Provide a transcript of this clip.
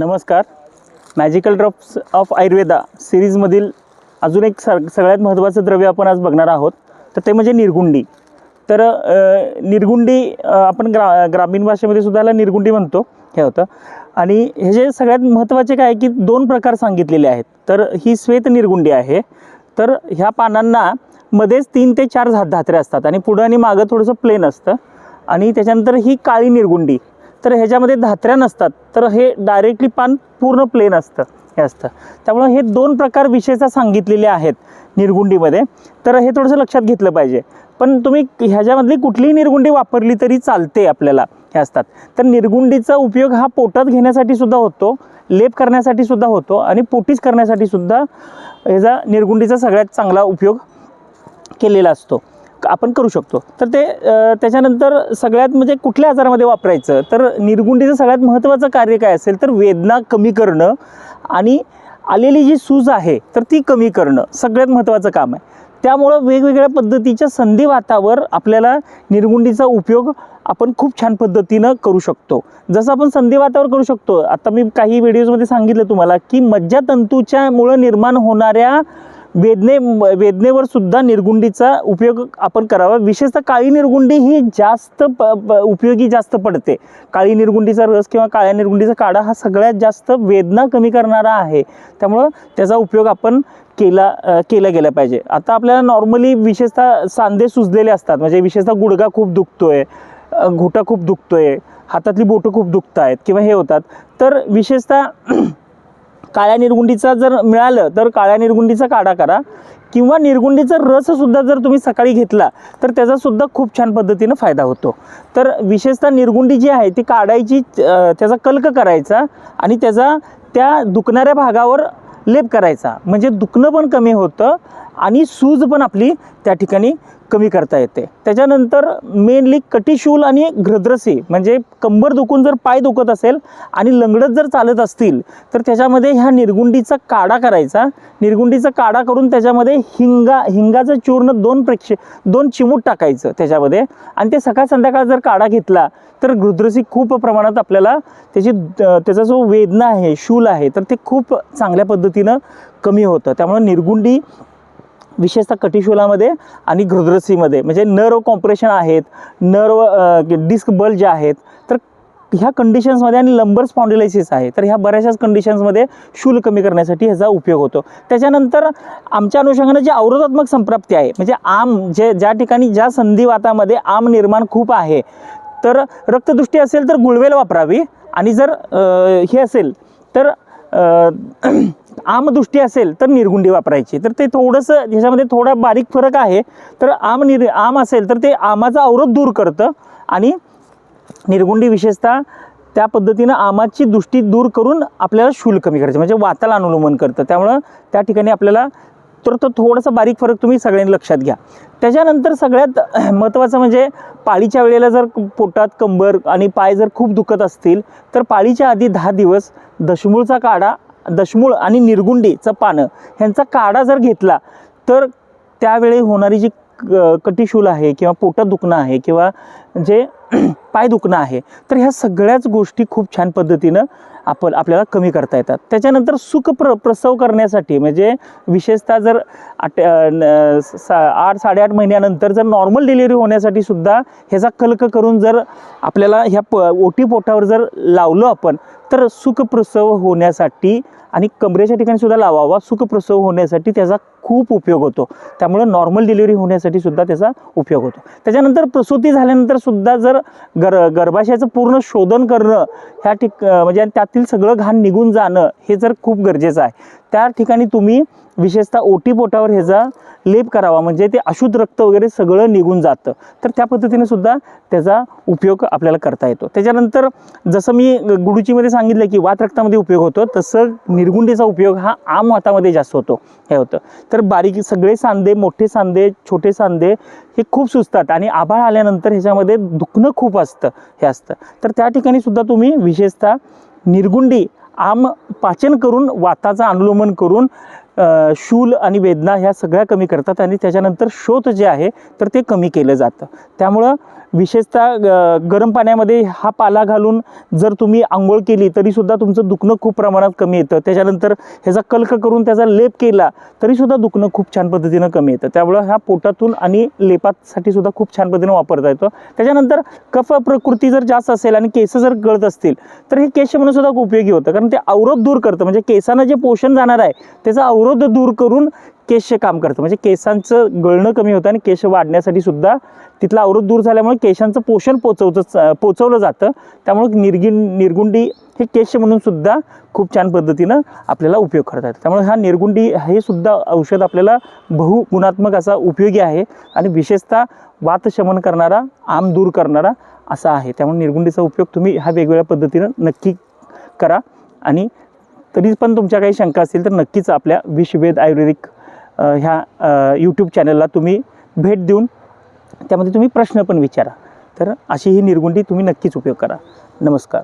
नमस्कार. Magical drops of Ayurveda सिरीजमधील अजून एक सग सगळ्यात महत्त्वाचं द्रव्य आपण आज बघणार आहोत. तर ते म्हणजे निर्गुंडी. तर निरगुंडी निर्गुंडी आपण ग्रा ग्रामीण भाषेमध्ये सुद्धा याला निर्गुंडी म्हणतो. हे होतं. आणि हे जे सगळ्यात महत्त्वाचे काय आहे की दोन प्रकार सांगितलेले आहेत. तर ही श्वेत निर्गुंडी आहे. तर ह्या पानांना मध्येच तीन ते चार धा धात्रे असतात. आणि पुढं आणि मागं थोडंसं प्लेन असतं. आणि त्याच्यानंतर ही काळी निर्गुंडी. तर ह्याच्यामध्ये धात्र्या नसतात तर हे डायरेक्टली पान पूर्ण प्लेन असतं हे असतं. त्यामुळं हे दोन प्रकार विशेषतः सांगितलेले आहेत निर्गुंडीमध्ये. तर हे थोडंसं लक्षात घेतलं पाहिजे. पण तुम्ही ह्याच्यामधली कुठलीही निर्गुंडी वापरली तरी चालते आपल्याला हे असतात. तर निर्गुंडीचा उपयोग हा पोटात घेण्यासाठी सुद्धा होतो लेप करण्यासाठी सुद्धा होतो आणि पोटीस करण्यासाठी सुद्धा ह्याचा निर्गुंडीचा सगळ्यात चांगला उपयोग केलेला असतो. आपण करू शकतो. तर ते त्याच्यानंतर सगळ्यात म्हणजे कुठल्या आजारामध्ये वापरायचं? तर निर्गुंडीचं सगळ्यात महत्त्वाचं कार्य काय असेल तर वेदना कमी करणं आणि आलेली जी सूज आहे तर ती कमी करणं सगळ्यात महत्त्वाचं काम आहे. त्यामुळं वेगवेगळ्या पद्धतीच्या संधिवातावर आपल्याला निर्गुंडीचा उपयोग आपण खूप छान पद्धतीनं करू शकतो. जसं आपण संधिवातावर करू शकतो. आता मी काही व्हिडिओजमध्ये सांगितलं तुम्हाला की मज्जातंतूच्यामुळं निर्माण होणाऱ्या वेदने वेदनेवर सुद्धा निर्गुंडीचा उपयोग आपण करावा. विशेषतः काळी निर्गुंडी ही जास्त प प उपयोगी जास्त पडते. काळी निर्गुंडीचा रस किंवा काळ्या निर्गुंडीचा काढा हा सगळ्यात जास्त वेदना कमी करणारा आहे. त्यामुळं त्याचा उपयोग आपण केला केला गेला पाहिजे. आता आपल्याला नॉर्मली विशेषतः सांधे सुजलेले असतात. म्हणजे विशेषतः गुडघा खूप दुखतो आहे घोटा खूप दुखतो आहे हातातली बोटं खूप दुखत आहेत किंवा हे होतात. तर विशेषतः काळ्या निर्गुंडीचा जर मिळालं तर काळ्या निर्गुंडीचा काढा करा. किंवा निर्गुंडीचा रससुद्धा जर तुम्ही सकाळी घेतला तर त्याचासुद्धा खूप छान पद्धतीनं फायदा होतो. तर विशेषतः निर्गुंडी जी आहे ती काढायची त्याचा कल्क करायचा आणि त्याचा त्या दुखणाऱ्या भागावर लेप करायचा. म्हणजे दुखणं पण कमी होतं आणि सूज पण आपली त्या ठिकाणी कमी करता येते. त्याच्यानंतर मेनली कटिशूल आणि घ्रद्रसी म्हणजे कंबर दुखून जर पाय दुखत असेल आणि लंगडत जर चालत असतील तर त्याच्यामध्ये ह्या निर्गुंडीचा काढा करायचा. निर्गुंडीचा काढा करून त्याच्यामध्ये हिंगा हिंगाचं चूर्ण दोन प्रेक्ष दोन चिमूट टाकायचं त्याच्यामध्ये. आणि ते सकाळ संध्याकाळ जर काढा घेतला तर घृद्रसी खूप प्रमाणात आपल्याला त्याची त्याचा जो वेदना आहे शूल आहे तर ते खूप चांगल्या पद्धतीनं कमी होतं. त्यामुळे निर्गुंडी विशेषतः कटिशूलामध्ये आणि घृद्रसीमध्ये म्हणजे नर्व कॉम्प्रेशन आहेत नर्व डिस्क बल्ज आहेत तर ह्या कंडिशन्समध्ये आणि लंबर स्पॉन्डिलायसिस आहे तर ह्या बऱ्याचशाच कंडिशन्समध्ये शूल कमी करण्यासाठी ह्याचा उपयोग होतो. त्याच्यानंतर आमच्या अनुषंगानं जी अवरोधात्मक संप्राप्ती आहे म्हणजे आम जे ज्या ठिकाणी ज्या संधिवातामध्ये आम निर्माण खूप आहे तर रक्तदृष्टी असेल तर गुळवेल वापरावी आणि जर हे असेल तर आमदृष्टी असेल तर निर्गुंडी वापरायची. तर ते थोडंसं ह्याच्यामध्ये थोडा बारीक फरक आहे. तर आम निर आम असेल तर ते आमाचा अवरोध दूर करतं आणि निर्गुंडी विशेषतः त्या पद्धतीनं आमाची दृष्टी दूर करून आपल्याला शूल कमी करायचं. म्हणजे वाताला अनुलोमन करतं. त्यामुळं त्या ठिकाणी आपल्याला तर तो थोडासा बारीक फरक तुम्ही सगळ्यांनी लक्षात घ्या. त्याच्यानंतर सगळ्यात महत्त्वाचं म्हणजे पाळीच्या वेळेला जर पोटात कंबर आणि पाय जर खूप दुखत असतील तर पाळीच्या आधी दहा दिवस दशमूळचा काढा दशमूळ आणि निर्गुंडीचं पानं. ह्यांचा काढा जर घेतला तर त्यावेळी होणारी जी क- कटिशूल आहे किंवा पोटात दुखणं आहे किंवा जे पाय दुखणं आहे तर ह्या सगळ्याच गोष्टी खूप छान पद्धतीनं आपण आपल्याला कमी करता येतात. त्याच्यानंतर सुख प्र प्रसव करण्यासाठी म्हणजे विशेषतः जर आठ सा आठ साडेआठ महिन्यानंतर जर नॉर्मल डिलिव्हरी होण्यासाठी सुद्धा ह्याचा कल्क करून जर आपल्याला ह्या प ओटी पोटावर जर लावलं आपण तर सुखप्रसव होण्यासाठी आणि कमरेच्या ठिकाणी सुद्धा लावावा. सुखप्रसव होण्यासाठी त्याचा खूप उपयोग होतो. त्यामुळं नॉर्मल डिलिव्हरी होण्यासाठी सुद्धा त्याचा उपयोग होतो. त्याच्यानंतर प्रसूती झाल्यानंतर सुद्धा जर गर गर्भाशयाचं पूर्ण शोधन करणं ह्या ठिक म्हणजे त्यातील सगळं घाण निघून जाणं हे जर खूप गरजेचं आहे. त्या ठिकाणी तुम्ही विशेषतः ओटी पोटावर ह्याचा लेप करावा. म्हणजे ते अशुद्ध रक्त वगैरे सगळं निघून जातं. तर त्या पद्धतीने सुद्धा त्याचा उपयोग आपल्याला करता येतो. त्याच्यानंतर जसं मी गुडुचीमध्ये सांगितलं की वात रक्तामध्ये उपयोग होतो तसं निर्गुंडीचा उपयोग हा आम वातामध्ये जास्त होतो. हे होतं. तर बारीक सगळे सांधे मोठे सांधे छोटे सांधे हे खूप सुचतात आणि आभाळ आल्यानंतर ह्याच्यामध्ये दुखणं खूप असतं हे असतं. तर त्या ठिकाणी सुद्धा तुम्ही विशेषतः निर्गुंडी आम पाचन करून वाताचं अनुलोमन करून शूल आणि वेदना ह्या सगळ्या कमी करतात आणि त्याच्यानंतर शोथ जे आहे तर ते कमी केलं जातं. त्यामुळं विशेषतः ग- गरम पाण्यामध्ये हा पाला घालून जर तुम्ही आंघोळ केली तरीसुद्धा तुमचं दुखणं खूप प्रमाणात कमी येतं. त्याच्यानंतर ह्याचा कल्क करून त्याचा लेप केला तरीसुद्धा दुखणं खूप छान पद्धतीनं कमी येतं. त्यामुळं हा पोटातून आणि लेपासाठी सुद्धा खूप छान पद्धतीनं वापरता येतो. त्याच्यानंतर कफ प्रकृती जर जास्त असेल आणि केस जर गळत असतील तर हे केश म्हणून सुद्धा खूप उपयोगी होतं. कारण ते अवरोध दूर करतं. म्हणजे केसांना जे पोषण जाणार आहे त्याचा अवरोध दूर करून केश काम करतं. म्हणजे केसांचं गळणं कमी होतं आणि केश वाढण्यासाठी सुद्धा तिथला अवरोध दूर झाल्यामुळे केशांचं पोषण पोचवचं पोचवलं जातं. त्यामुळे निर्गिण निर्गुंडी हे केश म्हणून सुद्धा खूप छान पद्धतीनं आपल्याला उपयोग करतात त्यामुळे हा निर्गुंडी हे सुद्धा औषध आपल्याला बहुगुणात्मक असा उपयोगी आहे आणि विशेषतः वातशमन करणारा आम दूर करणारा असा आहे. त्यामुळे निर्गुंडीचा उपयोग तुम्ही हा वेगवेगळ्या पद्धतीनं नक्की करा आणि तरी पण तुमच्या काही शंका असतील तर नक्कीच आपल्या विश्ववेद आयुर्वेदिक ह्या यूट्यूब चॅनलला तुम्ही भेट देऊन त्यामध्ये तुम्ही प्रश्न पण विचारा. तर अशी ही निर्गुंडी तुम्ही नक्कीच उपयोग करा. नमस्कार.